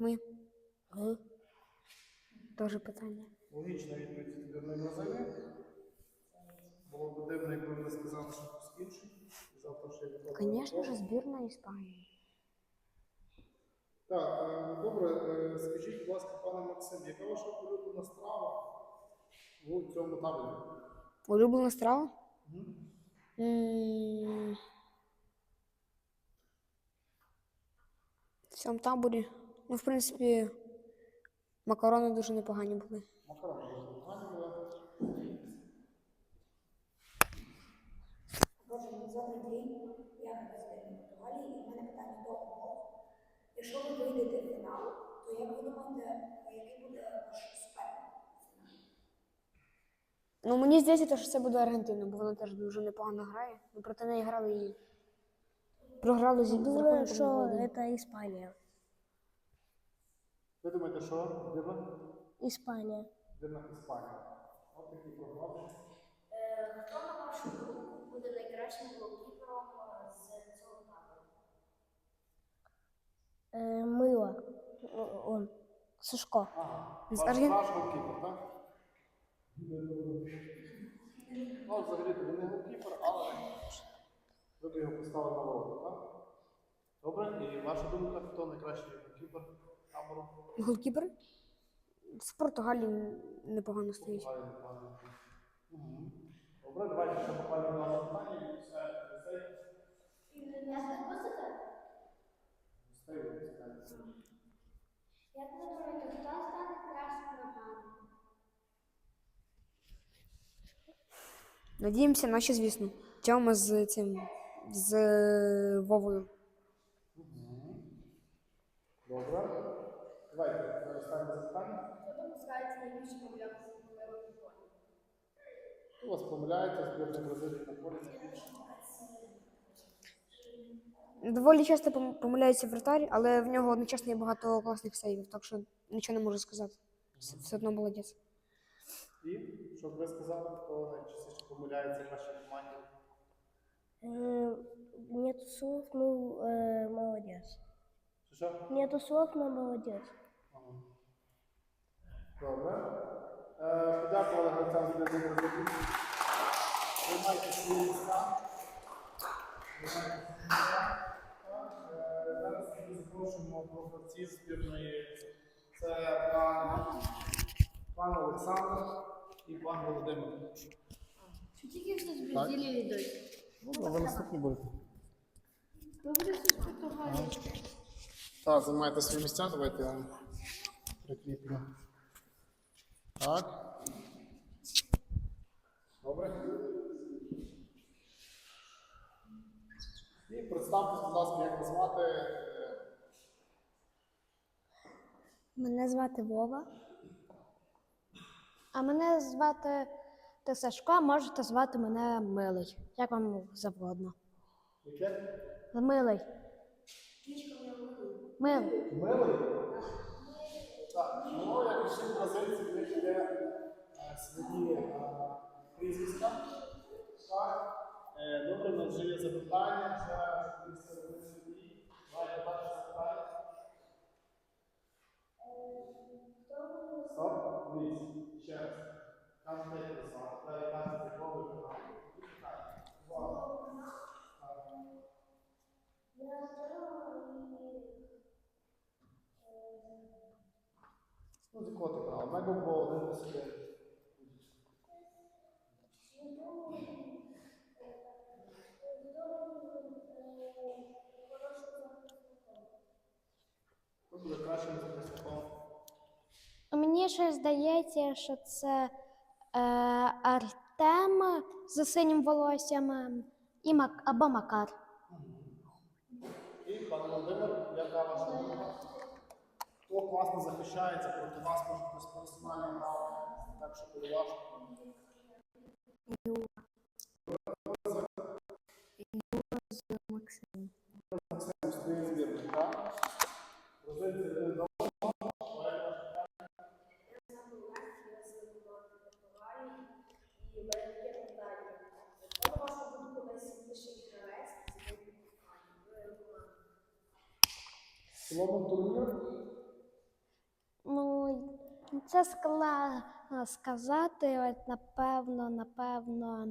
Ми. Ми. Теж питання. Логічна відповідь збірної Бразилії. Було б дивно, якби ви сказали, що хтось інший. І завтра ще відповідь. Звісно ж, збірна Іспанії. Так, е, добре, е, скажіть, будь ласка, пане Максим, яка ваша улюблена страва у цьому таборі? Улюблена страва? Мгм. М, В цьому таборі. Ну, в принципі, макарони дуже непогані були. Макарони дуже погані були. Я збірної Португалії, і в мене питання до умов. Якщо ви вийдете в фінал, то як ви думаєте, який буде ваш суперник? Ну, мені здається, що це буде Аргентина, бо вона теж дуже непогано грає. Ми проти неї грали і програли зі Думаю, рахунком що це Іспанія. Ви думаєте, що збірна? Іспанія. Збірна Іспанія. От такі прогнози. Е, Хто, на вашу думку, буде найкращим голкіпером з цього табору? Е, Мила. Он. Сашко. Ага. З Ваш, Арген- ваш голкіпер, так? Ну, взагалі то він не голкіпер, але ви б його поставили на ворота, так? Добре, і ваша думка, хто найкращий голкіпер? Голкіпер з Португалії непогано стоїть. Добре, давайте ще буквально два запитання і все цей Я не пустите? стей випускається. Як ви думаєте, хто стане кращим нападником? Надіємося, наші, звісно. Тьома з цим з Вовою. Добре. Давайте е, останнє запитання. Хто допускається найбільше помилятися в футболі? У вас помиляється, збірна Бразилії знаходиться більше. Доволі часто пом- помиляється вратар, але в нього одночасно є багато класних сейвів, так що нічого не можу сказати. Все все одно молодець. І, щоб ви сказали, хто найчастіше помиляється в вашій команді? Е, Нету слов, ну е, молодець. Що? Нету слов, но молодець. Добре. Е, подякували гравцям збірної Бразилії. Займайте свої місця. Е, Зараз ми запрошуємо до гравців збірної. Це пан, пан Олександр і пан Володимир. Чи тільки все з Бразилії йдуть? Ну, ви наступні будете. Добре, що Португалії. Так, займайте свої місця, давайте я вам прикріплю. Так. Добре. І представте, будь ласка, як вас звати. Мене звати Вова. А мене звати Ти Сашко, а можете звати мене Милий. Як вам завгодно? Яке? Милий. Милий. Милий? Так, ну, як і всі бразильці, свої е, прізвиська. Добре, у нас вже є запитання, вже місце робити собі. Давайте перше запитання. Стоп, дивіться, ще раз. Там не писав, далі кажете, кого ви питаєте. І питання. Увага. Так. Якого ти каналу? Було один? Мені ще здається, що це е, Артем з синім волоссям е, і Мак, або Макар. І пан Володимир, яка ваша думка? Хто класно захищається проти вас, може хтось персонально грав, так що буде важко. Максим. Максим стоїть збірний, так? Бразильці один до І в мене таке питання. Хто, на вашу думку, найсильніший гравець з цієї команди? В цілому турнір Це складно сказати. От, напевно, напевно.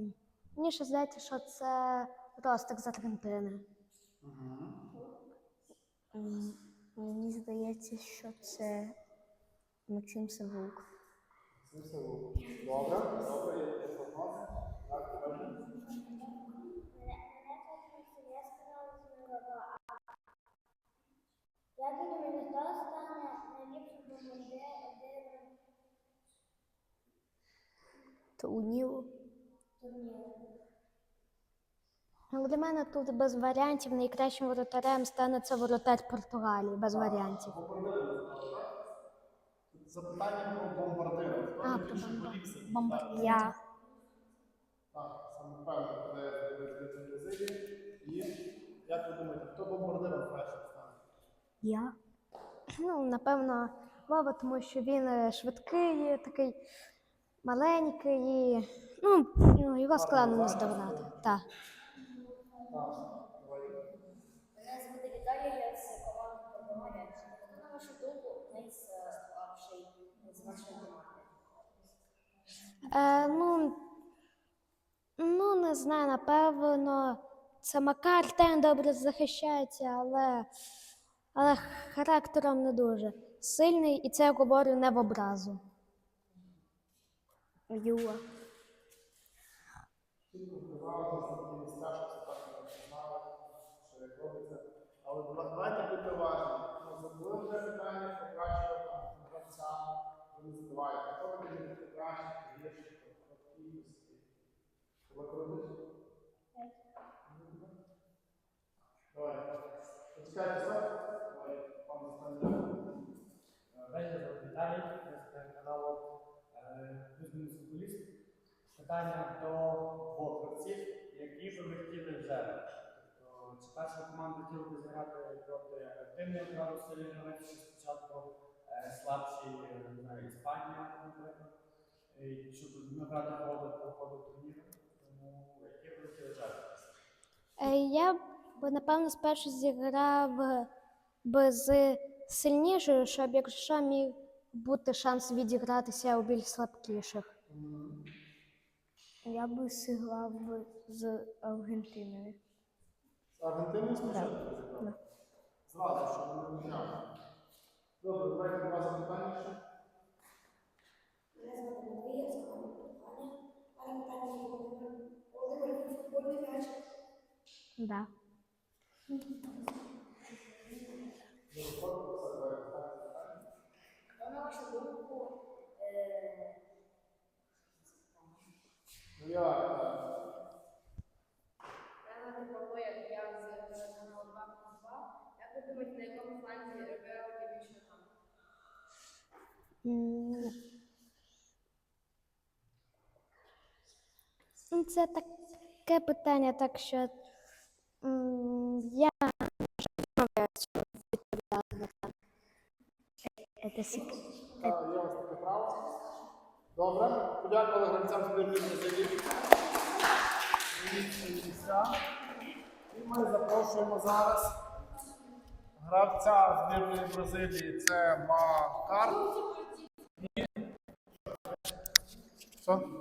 Мені ще здається, що це Ростик з Аргентини. М, Мені здається, що це Максим Савук. Це все. Добре, добре, є прогнози. Так, добре. Як ви думаєте, хто стане найліпшим бомбардиром Турніру. Ну, Для мене тут без варіантів найкращим воротарем стане це воротар Португалії, без варіантів. Запитання про бомбардира. А, про бомбардира. Так, саме Бразилії. І як ви думаєте, хто бомбардиром першим стане? Я. Ну, напевно, Вова, тому що він е, швидкий, такий маленький, і ну, ну, його складно не здогнати. Так. Мене звати Віталій, я з команди Португалія. На вашу думку, найслабший з вашої команди? Е, ну, ну, не знаю, напевно, це Макар ten добре захищається, але, але характером не дуже сильний, і це я говорю не в образу. Юла. Казали, що такі місця, що так не знали, що як робиться. Але дава- давайте бути уважні. Ну, забули вже питання про кращого там гравця, ви не забуваєте. Хто ви думаєте краще, гірше, по кількості? Ви крутиш? Давай. Почекайте, стоп. Давай, пан Останній. Мене звати Віталій, я з каналу е, «Плюс-мінус футболіст». Питання до двох гравців, які би ви хотіли взяти. Тобто, чи перша команда хотіла би зіграти проти активної грали сильний чи спочатку е, знаю, Іспанія, наприклад, щоб набрати ходу по ходу турніру. Тому які ви хотіли взяти? Е, Я б, напевно, спершу зіграв би з сильнішою, щоб якщо міг бути шанс відігратися у більш слабкіших. Я би зіграв би з Аргентиною. З Аргентиною спочатку зіграли? Зразу, щоб не міняли. Добре, давайте два запитання ще. Мене звати Матвій, я з команди Португалія. Але питання є Володимир. Володимир, він футбольний м'яч. Да. Хто, на вашу думку, е, Ну я, е, Я звати Павло, я я з каналу 2 плюс 2. Як ви думаєте, на якому фланзі грає більше там? М. Ну, Це таке питання, так що я відповідати на це. Так, є вас таке право. Добре, подякували гравцям збірної Бразилії. І ми запрошуємо зараз гравця збірної Бразилії. Це Макар. Що?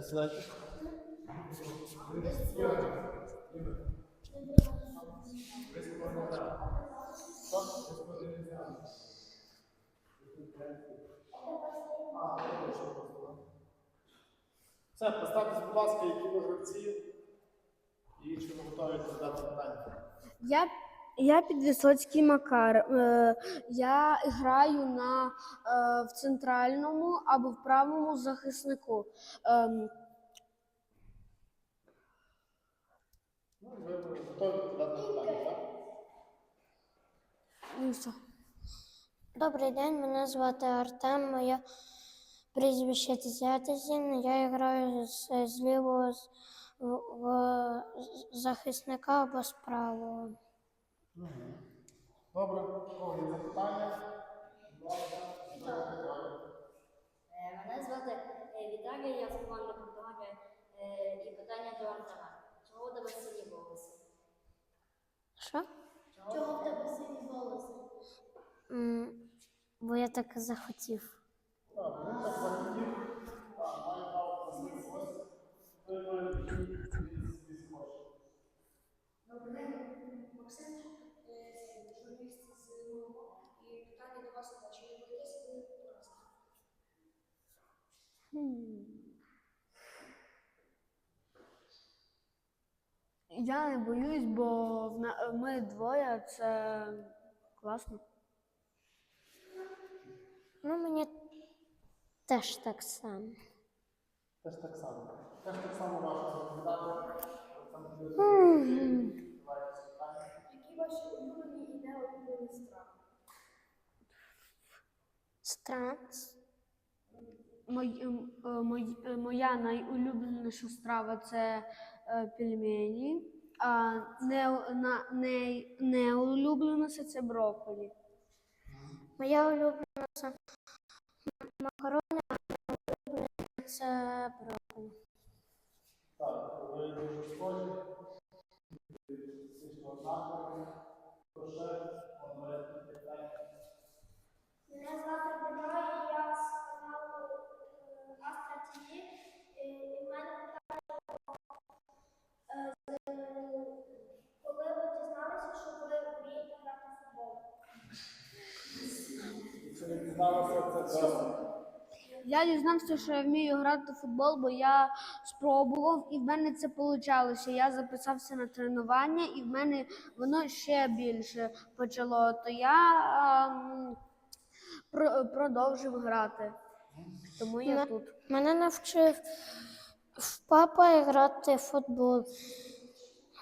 Сідайте. Все, представтесь, будь ласка, які ви гравці і чи готові задати питання. Я, я Підвисоцький Макар. Е, я граю на, е, в центральному або в правому захиснику. Ем, Ну. Добрий день, мене звати Артем, моє прізвище Тетятизін. Я граю з, з лівого з- в захисника або з правого. Добре, кого є запитання? Давайте. Мене звати Португалія, я з команди Португалія. Е, І питання до Артема. Чого у тебе сині волоси? Що? Чого в тебе сині волоси? Бо я так захотів. Так, він так захотів, так, має право на свій голос, той має який він собі схоче. Добрий день, Максим, е, журналіст з МОК. І питання до вас таке, чи не боїтеся ви поразки? Я не боюсь, бо в ми двоє це класно. Ну, мені теж так само. Теж так само. Теж так само важко давайте питання. Які ваші улюблені і неулюблені страви? Мой, мой- е, моя найулюбленіша страва це е, пельмені, а не, на, не, неулюбленіша це брокколі. Моя улюблена це макарони, а улюблена це брокколі. Так, ви дуже схожі. Фактично однакові. Проше, одне питання. Мене звати Дмитро, Я дізнався, що я вмію грати в футбол, бо я спробував, і в мене це вийшло. Я записався на тренування, і в мене воно ще більше почало. То я ем, про- продовжив грати. Тому я Не- тут. Мене навчив папа грати в футбол.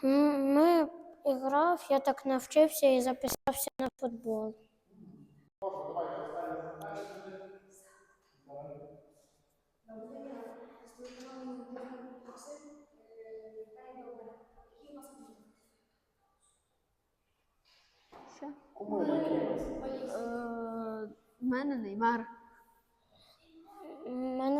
М, Ми грав, я так навчився і записався на футбол. Який? Е, в мене Неймар.